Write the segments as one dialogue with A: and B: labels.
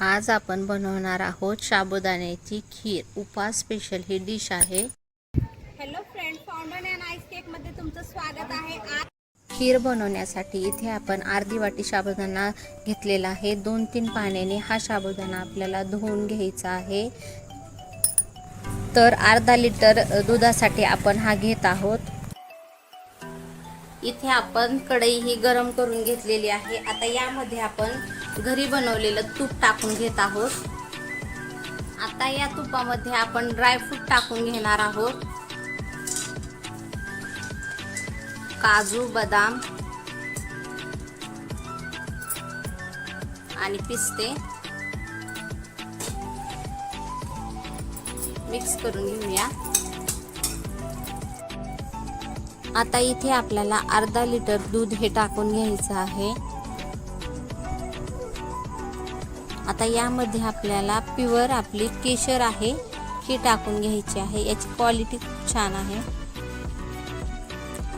A: आज आपण बनवणार आहोत साबुदाण्याची खीर. उपवास स्पेशल ही डिश आहे.
B: Hello friend fondant and ice केकमध्ये तुमचं स्वागत आहे.
A: खीर बनवण्यासाठी इथे आपण अर्धी वाटी साबुदाणा घेतलेला आहे. दोन तीन पाण्याने हा साबुदाणा आपल्याला धुवून घ्यायचा आहे. तर अर्धा लिटर दुधासाठी आपण हा घेत आहोत. इथे आपण कढई ही गरम करून घेतलेली आहे. आता यामध्ये आपण घरी बनवलेलं तूप टाकून घेत आहोत. आता या तुपामध्ये आपण ड्रायफ्रूट टाकून घेणार आहोत. काजू बदाम आणि पिस्ते मिक्स करून घेऊया. आता इथे आपल्याला अर्धा लिटर दूध हे टाकून घ्यायचं आहे. आता यामध्ये आपल्याला प्युअर आपली केशर आहे ही टाकून घ्यायची आहे. याची क्वालिटी खूप छान आहे.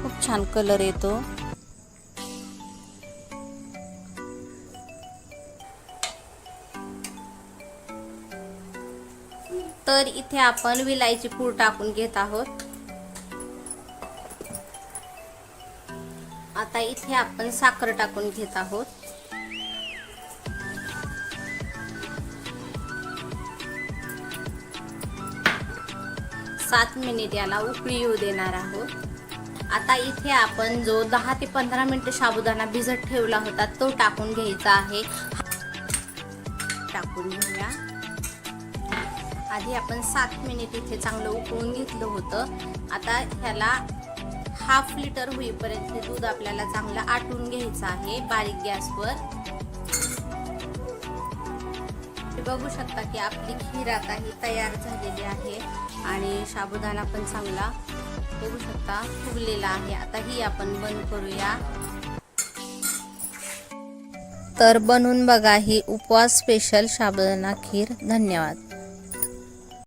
A: खूप छान कलर येतो. तर इथे आपण विलायची पूड टाकून घेत आहोत. आता इथे आपण साखर टाकून घेत आहोत. सात मिनिट याला उकळी येऊ देणार आहोत. आता इथे आपण जो दहा ते पंधरा मिनिट साबुदाणा भिजत ठेवला होता तो टाकून घ्यायचा आहे. टाकून घेऊया. आधी आपण सात मिनिट इथे चांगलं उकळून घेतलं होतं. आता ह्याला हाफ लिटर होईपर्यंत हे दूध आपल्याला चांगलं आटून घ्यायचं आहे बारीक गॅसवर. बघू शकता की आपली खीर आता ही तयार झालेली आहे आणि साबुदाणा पण चांगला बघू शकता फुगलेला आहे. आता ही आपण बंद करूया. तर बनवून बघा ही उपवास स्पेशल साबुदाणा खीर. धन्यवाद.